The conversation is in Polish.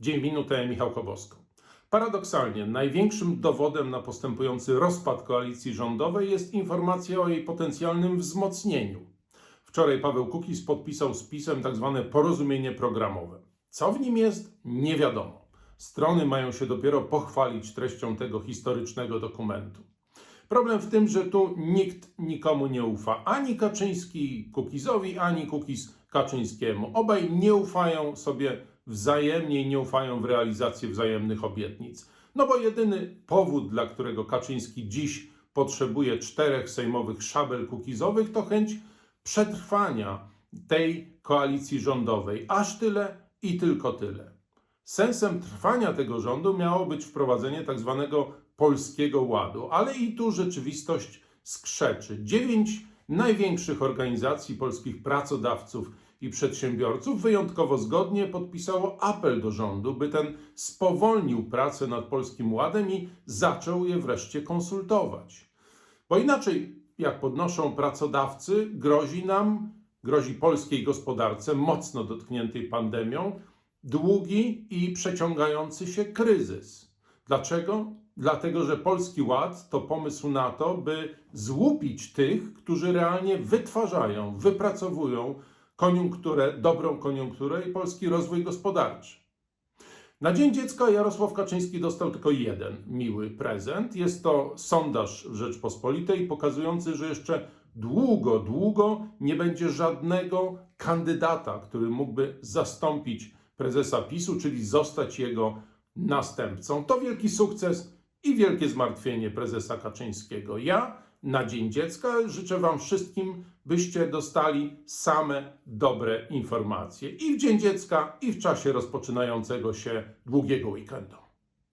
Dzień minutę, Michał Kobosko. Paradoksalnie, największym dowodem na postępujący rozpad koalicji rządowej jest informacja o jej potencjalnym wzmocnieniu. Wczoraj Paweł Kukiz podpisał z PiSem tzw. porozumienie programowe. Co w nim jest, nie wiadomo. Strony mają się dopiero pochwalić treścią tego historycznego dokumentu. Problem w tym, że tu nikt nikomu nie ufa. Ani Kaczyński Kukizowi, ani Kukiz Kaczyńskiemu. Obaj nie ufają sobie wzajemnie i nie ufają w realizację wzajemnych obietnic. No bo jedyny powód, dla którego Kaczyński dziś potrzebuje czterech sejmowych szabel kukizowych, to chęć przetrwania tej koalicji rządowej. Aż tyle i tylko tyle. Sensem trwania tego rządu miało być wprowadzenie tak zwanego polskiego ładu, ale i tu rzeczywistość skrzeczy. Dziewięć największych organizacji polskich pracodawców i przedsiębiorców wyjątkowo zgodnie podpisało apel do rządu, by ten spowolnił pracę nad polskim ładem i zaczął je wreszcie konsultować. Bo inaczej, jak podnoszą pracodawcy, grozi nam, grozi polskiej gospodarce mocno dotkniętej pandemią, długi i przeciągający się kryzys. Dlaczego? Dlatego, że Polski Ład to pomysł na to, by złupić tych, którzy realnie wytwarzają, wypracowują koniunkturę, dobrą koniunkturę i polski rozwój gospodarczy. Na Dzień Dziecka Jarosław Kaczyński dostał tylko jeden miły prezent. Jest to sondaż w Rzeczpospolitej pokazujący, że jeszcze długo, długo nie będzie żadnego kandydata, który mógłby zastąpić prezesa PiSu, czyli zostać jego następcą. To wielki sukces i wielkie zmartwienie prezesa Kaczyńskiego. Ja na Dzień Dziecka życzę Wam wszystkim, byście dostali same dobre informacje i w Dzień Dziecka, i w czasie rozpoczynającego się długiego weekendu.